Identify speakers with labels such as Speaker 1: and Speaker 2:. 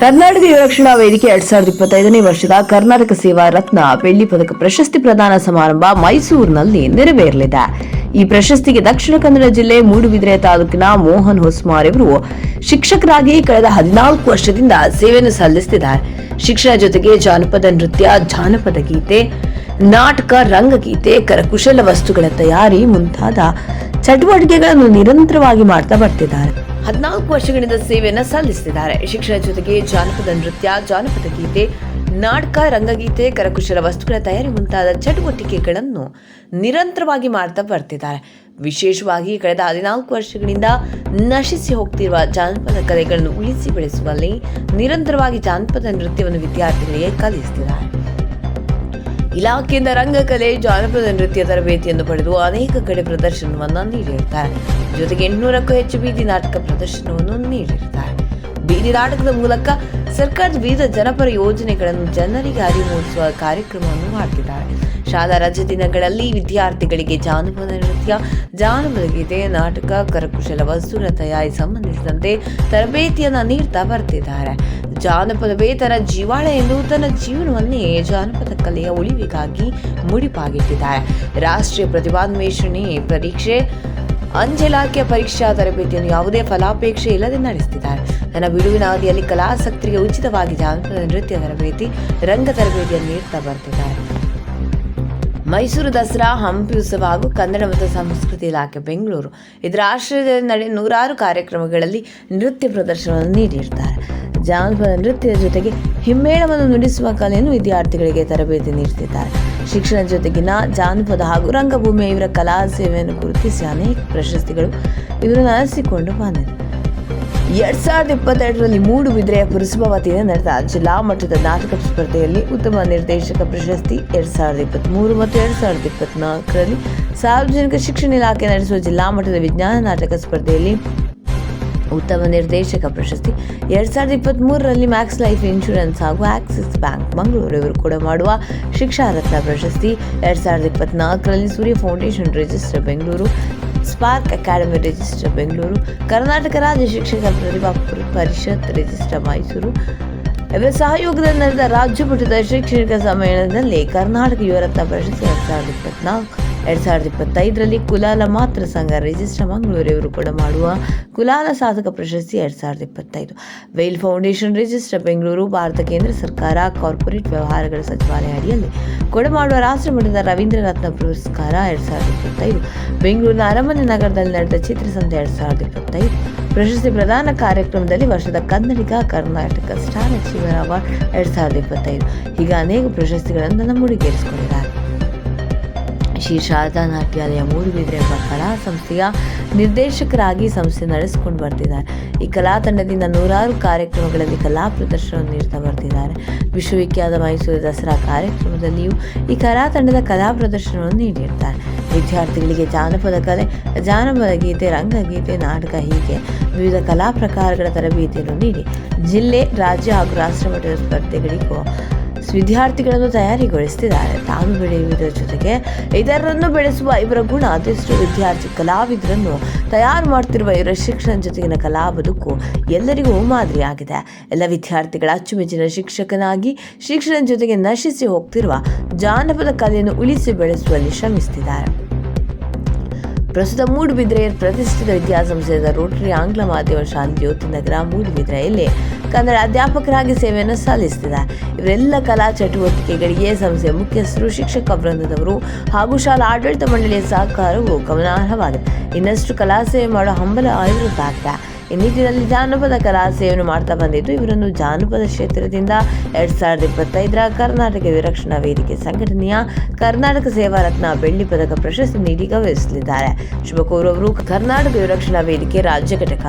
Speaker 1: ಕರ್ನಾಟಕ ಯುವರಕ್ಷಣಾ ವೇದಿಕೆ ಎರಡ್ ಸಾವಿರದ ಇಪ್ಪತ್ತೈದನೇ ವರ್ಷದ ಕರ್ನಾಟಕ ಸೇವಾ ರತ್ನ ಬೆಳ್ಳಿ ಪದಕ ಪ್ರಶಸ್ತಿ ಪ್ರದಾನ ಸಮಾರಂಭ ಮೈಸೂರಿನಲ್ಲಿ ನೆರವೇರಲಿದೆ. ಈ ಪ್ರಶಸ್ತಿಗೆ ದಕ್ಷಿಣ ಕನ್ನಡ ಜಿಲ್ಲೆ ಮೂಡುಬಿದಿರೆ ತಾಲೂಕಿನ ಮೋಹನ್ ಹೊಸ್ಮಾರ್ ಇವರು ಶಿಕ್ಷಕರಾಗಿ ಕಳೆದ ಹದಿನಾಲ್ಕು ವರ್ಷದಿಂದ ಸೇವೆಯನ್ನು ಸಲ್ಲಿಸುತ್ತಿದ್ದಾರೆ. ಶಿಕ್ಷಣ ಜೊತೆಗೆ ಜಾನಪದ ನೃತ್ಯ, ಜಾನಪದ ಗೀತೆ, ನಾಟಕ, ರಂಗಗೀತೆ, ಕರಕುಶಲ ವಸ್ತುಗಳ ತಯಾರಿ ಮುಂತಾದ ಚಟುವಟಿಕೆಗಳನ್ನು ನಿರಂತರವಾಗಿ ಮಾಡ್ತಾ ಬರ್ತಿದ್ದಾರೆ. ಹದಿನಾಲ್ಕು ವರ್ಷಗಳಿಂದ ಸೇವೆಯನ್ನು ಸಲ್ಲಿಸುತ್ತಿದ್ದಾರೆ ಶಿಕ್ಷಣ ಜೊತೆಗೆ ಜಾನಪದ ನೃತ್ಯ, ಜಾನಪದ ಗೀತೆ, ನಾಟಕ, ರಂಗಗೀತೆ, ಕರಕುಶಲ ವಸ್ತುಗಳ ತಯಾರಿ ಮುಂತಾದ ಚಟುವಟಿಕೆಗಳನ್ನು ನಿರಂತರವಾಗಿ ಮಾಡ್ತಾ ಬರ್ತಿದ್ದಾರೆ. ವಿಶೇಷವಾಗಿ ಕಳೆದ ಹದಿನಾಲ್ಕು ವರ್ಷಗಳಿಂದ ನಶಿಸಿ ಹೋಗ್ತಿರುವ ಜಾನಪದ ಕಲೆಗಳನ್ನು ಉಳಿಸಿ ಬೆಳೆಸುವಲ್ಲಿ ನಿರಂತರವಾಗಿ ಜಾನಪದ ನೃತ್ಯವನ್ನು ವಿದ್ಯಾರ್ಥಿಗಳಿಗೆ ಕಲಿಸುತ್ತಿದ್ದಾರೆ ಇಲಾಖೆಯಿಂದ ರಂಗಕಲೆ, ಜಾನಪದ ನೃತ್ಯ ತರಬೇತಿಯನ್ನು ಪಡೆದು ಅನೇಕ ಕಡೆ ಪ್ರದರ್ಶನವನ್ನು ನೀಡಿರುತ್ತಾರೆ. ಜೊತೆಗೆ ಎಂಟುನೂರಕ್ಕೂ ಹೆಚ್ಚು ಬೀದಿ ನಾಟಕ ಪ್ರದರ್ಶನವನ್ನು ನೀಡಿರುತ್ತಾರೆ. ಬೀದಿ ನಾಟಕದ ಮೂಲಕ ಸರ್ಕಾರದ ವಿವಿಧ ಜನಪರ ಯೋಜನೆಗಳನ್ನು ಜನರಿಗೆ ಅರಿವು ಮೂಡಿಸುವ ಕಾರ್ಯಕ್ರಮವನ್ನು ಮಾಡ್ತಿದ್ದಾರೆ. ಶಾಲಾ ರಜೆ ದಿನಗಳಲ್ಲಿ ವಿದ್ಯಾರ್ಥಿಗಳಿಗೆ ಜಾನಪದ ನೃತ್ಯ, ಜಾನಪದ ಗೀತೆ, ನಾಟಕ, ಕರಕುಶಲ, ವಸ್ತುಗಳ ತಯಾರಿ ಸಂಬಂಧಿಸಿದಂತೆ ತರಬೇತಿಯನ್ನು ನೀಡ್ತಾ ಬರ್ತಿದ್ದಾರೆ. ಜಾನಪದವೇ ತನ್ನ ಜೀವಾಳ ಎಂದು ತನ್ನ ಜೀವನವನ್ನೇ ಜಾನಪದ ಕಲೆಯ ಉಳಿವಿಗಾಗಿ ಮುಡಿಪಾಗಿಟ್ಟಿದ್ದಾರೆ. ರಾಷ್ಟ್ರೀಯ ಪ್ರತಿಭಾನ್ವೇಷಣೆ ಪರೀಕ್ಷೆ, ಅಂಜೆಲಾಖೆಯ ಪರೀಕ್ಷಾ ತರಬೇತಿಯನ್ನು ಯಾವುದೇ ಫಲಾಪೇಕ್ಷೆ ಇಲ್ಲದೆ ನಡೆಸುತ್ತಿದ್ದಾರೆ. ತನ್ನ ಬಿಡುವಿನ ಅವಧಿಯಲ್ಲಿ ಕಲಾಸಕ್ತರಿಗೆ ಉಚಿತವಾಗಿ ಜಾನಪದ ನೃತ್ಯ ತರಬೇತಿ, ರಂಗ ತರಬೇತಿಯನ್ನು ನೀಡ್ತಾ ಬರ್ತಿದ್ದಾರೆ. ಮೈಸೂರು ದಸರಾ, ಹಂಪಿ ಉತ್ಸವ ಹಾಗೂ ಕನ್ನಡ ಮತ್ತು ಸಂಸ್ಕೃತಿ ಇಲಾಖೆ ಬೆಂಗಳೂರು. ಇದರ ಆಶ್ರಯದಲ್ಲಿ ನಡೆಯ ನೂರಾರು ಕಾರ್ಯಕ್ರಮಗಳಲ್ಲಿ ನೃತ್ಯ ಪ್ರದರ್ಶನವನ್ನು ನೀಡಿರ್ತಾರೆ ಜಾನಪದ ನೃತ್ಯದ ಜೊತೆಗೆ ಹಿಮ್ಮೇಳವನ್ನು ನುಡಿಸುವ ಕಲೆಯನ್ನು ವಿದ್ಯಾರ್ಥಿಗಳಿಗೆ ತರಬೇತಿ ನೀಡುತ್ತಿದ್ದಾರೆ. ಶಿಕ್ಷಣ ಜೊತೆಗಿನ ಜಾನಪದ ಹಾಗೂ ರಂಗಭೂಮಿಯ ಇವರ ಕಲಾ ಸೇವೆಯನ್ನು ಗುರುತಿಸಿ ಅನೇಕ ಪ್ರಶಸ್ತಿಗಳು ಇವರು ನನಸಿಕೊಂಡು ಬಂದಿದೆ. ಎರಡ್ ಸಾವಿರದ ಇಪ್ಪತ್ತೆರಡರಲ್ಲಿ ಮೂಡುಬಿದಿರೆಯ ಪುರಸಭಾ ವತಿಯಿಂದ ನಡೆದ ಜಿಲ್ಲಾ ಮಟ್ಟದ ನಾಟಕ ಸ್ಪರ್ಧೆಯಲ್ಲಿ ಉತ್ತಮ ನಿರ್ದೇಶಕ ಪ್ರಶಸ್ತಿ ಎರಡ್ ಸಾವಿರದ ಇಪ್ಪತ್ತ್ಮೂರು ಮತ್ತು ಎರಡ್ ಸಾವಿರದ ಇಪ್ಪತ್ನಾಲ್ಕರಲ್ಲಿ ಸಾರ್ವಜನಿಕ ಶಿಕ್ಷಣ ಇಲಾಖೆ ನಡೆಸುವ ಜಿಲ್ಲಾ ಮಟ್ಟದ ವಿಜ್ಞಾನ ನಾಟಕ ಸ್ಪರ್ಧೆಯಲ್ಲಿ ಉತ್ತಮ ನಿರ್ದೇಶಕ ಪ್ರಶಸ್ತಿ. ಎರಡ್ ಸಾವಿರದ ಇಪ್ಪತ್ತ್ಮೂರರಲ್ಲಿ ಮ್ಯಾಕ್ಸ್ ಲೈಫ್ ಇನ್ಶೂರೆನ್ಸ್ ಹಾಗೂ ಆಕ್ಸಿಸ್ ಬ್ಯಾಂಕ್ ಮಂಗಳೂರು ಇವರು ಕೂಡ ಮಾಡುವ ಶಿಕ್ಷಾರತ್ನ ಪ್ರಶಸ್ತಿ. ಎರಡ್ ಸಾವಿರದ ಇಪ್ಪತ್ನಾಲ್ಕರಲ್ಲಿ Surya foundation register Bengaluru. Spark academy register Bengaluru Karnataka ರಾಜ್ಯ ಶಿಕ್ಷಕ ಪ್ರತಿಭಾ ಪರಿ- ಪರಿಷತ್ ರಿಜಿಸ್ಟರ್ ಮೈಸೂರು ಇವರ ಸಹಯೋಗದಲ್ಲಿ ನಡೆದ ರಾಜ್ಯ ಮಟ್ಟದ ಶೈಕ್ಷಣಿಕ ಸಮ್ಮೇಳನದಲ್ಲಿ ಕರ್ನಾಟಕ ಯುವರತ್ನ ಪ್ರಶಸ್ತಿ ಎರಡ್ ಸಾವಿರದ ಇಪ್ಪತ್ನಾಲ್ಕು ಎರಡ್ ಸಾವಿರದ ಇಪ್ಪತ್ತೈದರಲ್ಲಿ ಕುಲಾಲ ಮಾತ್ರ ಸಂಘ ರಿಜಿಸ್ಟರ್ ಮಂಗಳೂರು ಇವರು ಕೂಡ ಮಾಡುವ ಕುಲಾಲ ಸಾಧಕ ಪ್ರಶಸ್ತಿ ಎರಡ್ ಸಾವಿರದ ಇಪ್ಪತ್ತೈದು. ವೇಲ್ ಫೌಂಡೇಶನ್ ರಿಜಿಸ್ಟರ್ ಬೆಂಗಳೂರು, ಭಾರತ ಕೇಂದ್ರ ಸರ್ಕಾರ, ಕಾರ್ಪೊರೇಟ್ ವ್ಯವಹಾರಗಳ ಸಚಿವಾಲಯ ಅಡಿಯಲ್ಲಿ ಕೊಡಮಾಡುವ ರಾಷ್ಟ್ರಮಟ್ಟದ ರವೀಂದ್ರ ರತ್ನ ಪುರಸ್ಕಾರ ಎರಡ್ ಸಾವಿರದ ಇಪ್ಪತ್ತೈದು. ಬೆಂಗಳೂರಿನ ಅರಮನೆ ನಗರದಲ್ಲಿ ನಡೆದ ಚಿತ್ರಸಂತೆ ಎರಡ್ ಸಾವಿರದ ಇಪ್ಪತ್ತೈದು. ಪ್ರಶಸ್ತಿ ಪ್ರದಾನ ಕಾರ್ಯಕ್ರಮದಲ್ಲಿ ವರ್ಷದ Kannadiga, Karnataka star achiever award ಎರಡ್ ಸಾವಿರದ ಇಪ್ಪತ್ತೈದು. ಹೀಗೆ ಅನೇಕ ಪ್ರಶಸ್ತಿಗಳನ್ನು ನಮ್ಮ ಮುಡಿಗೇರಿಸಿಕೊಂಡಿದ್ದಾರೆ ಶ್ರೀ ಶಾರದಾ ನಾಟ್ಯಾಲಯ ಮೂಡುಬಿದ್ರೆ ಎಂಬ ಕಲಾ ಸಂಸ್ಥೆಯ ನಿರ್ದೇಶಕರಾಗಿ ಸಂಸ್ಥೆ ನಡೆಸಿಕೊಂಡು ಬರ್ತಿದ್ದಾರೆ. ಈ ಕಲಾ ತಂಡದಿಂದ ನೂರಾರು ಕಾರ್ಯಕ್ರಮಗಳಲ್ಲಿ ಕಲಾ ಪ್ರದರ್ಶನವನ್ನು ನೀಡ್ತಾ ಬರ್ತಿದ್ದಾರೆ. ವಿಶ್ವವಿಖ್ಯಾತ ಮೈಸೂರು ದಸರಾ ಕಾರ್ಯಕ್ರಮದಲ್ಲಿಯೂ ಈ ಕಲಾ ತಂಡದ ಕಲಾ ಪ್ರದರ್ಶನವನ್ನು ನೀಡಿರ್ತಾರೆ. ವಿದ್ಯಾರ್ಥಿಗಳಿಗೆ ಜಾನಪದ ಕಲೆ, ಜಾನಪದ ಗೀತೆ, ರಂಗಗೀತೆ, ನಾಟಕ ಹೀಗೆ ವಿವಿಧ ಕಲಾ ಪ್ರಕಾರಗಳ ತರಬೇತಿಯನ್ನು ನೀಡಿ ಜಿಲ್ಲೆ ರಾಜ್ಯ ಹಾಗೂ ರಾಷ್ಟ್ರಮಟ್ಟದ ಸ್ಪರ್ಧೆಗಳಿಗೂ ವಿದ್ಯಾರ್ಥಿಗಳನ್ನು ತಯಾರಿಗೊಳಿಸುತ್ತಿದ್ದಾರೆ ತಾನು ಬೆಳೆಯುವುದರ ಜೊತೆಗೆ ಇದರನ್ನು ಬೆಳೆಸುವ ಇವರ ಗುಣ, ಅದೆಷ್ಟು? ವಿದ್ಯಾರ್ಥಿ ಕಲಾವಿದರನ್ನು ತಯಾರು ಮಾಡ್ತಿರುವ ಇವರ ಶಿಕ್ಷಣ ಜೊತೆಗಿನ ಕಲಾ ಬದುಕು ಎಲ್ಲರಿಗೂ ಮಾದರಿಯಾಗಿದೆ. ಎಲ್ಲ ವಿದ್ಯಾರ್ಥಿಗಳ ಅಚ್ಚುಮೆಚ್ಚಿನ ಶಿಕ್ಷಕನಾಗಿ ಶಿಕ್ಷಣ ಜೊತೆಗೆ ನಶಿಸಿ ಹೋಗ್ತಿರುವ ಜಾನಪದ ಕಲೆಯನ್ನು ಉಳಿಸಿ ಬೆಳೆಸುವಲ್ಲಿ ಶ್ರಮಿಸುತ್ತಿದ್ದಾರೆ ಪ್ರಸ್ತುತ ಮೂಡುಬಿದ್ರೆಯ ಪ್ರತಿಷ್ಠಿತ ವಿದ್ಯಾಸಂಸ್ಥೆಯಾದ ರೋಟರಿ, ಆಂಗ್ಲ ಮಾಧ್ಯಮ ಶಾಲೆ ಜ್ಯೋತಿನಗರ ಮೂಡುಬಿದಿರೆಯಲ್ಲಿ ಕನ್ನಡ ಅಧ್ಯಾಪಕರಾಗಿ ಸೇವೆಯನ್ನು ಸಲ್ಲಿಸುತ್ತಿದ್ದಾರೆ ಇವರೆಲ್ಲ ಕಲಾ ಚಟುವಟಿಕೆಗಳಿಗೆ ಸಂಸ್ಥೆಯ ಮುಖ್ಯಸ್ಥರು, ಶಿಕ್ಷಕ ವೃಂದದವರು ಹಾಗೂ ಶಾಲಾ ಆಡಳಿತ ಮಂಡಳಿಯ ಸಹಕಾರವು ಗಮನಾರ್ಹವಾಗಿದೆ. ಇನ್ನಷ್ಟು ಕಲಾ ಸೇವೆ ಮಾಡೋ ಹಂಬಲ ಆಯುರ್ದಾಗಿದೆ ಈ ನಿಟ್ಟಿನಲ್ಲಿ ಜಾನಪದ ಕಲಾ ಸೇವೆಯನ್ನು ಮಾಡ್ತಾ ಬಂದಿದ್ದು, ಇವರನ್ನು ಜಾನಪದ ಕ್ಷೇತ್ರದಿಂದ ಎರಡು ಸಾವಿರದ ಇಪ್ಪತ್ತೈದರ ಕರ್ನಾಟಕ ವಿರಕ್ಷಣಾ ವೇದಿಕೆ ಸಂಘಟನೆಯ ಕರ್ನಾಟಕ ಸೇವಾ ರತ್ನ ಬೆಳ್ಳಿ ಪದಕ ಪ್ರಶಸ್ತಿ ನೀಡಿ ಗೌರವಿಸಲಿದ್ದಾರೆ. ಶುಭ ಅವರು ಕರ್ನಾಟಕ ವಿರಕ್ಷಣಾ ವೇದಿಕೆ ರಾಜ್ಯ ಘಟಕ.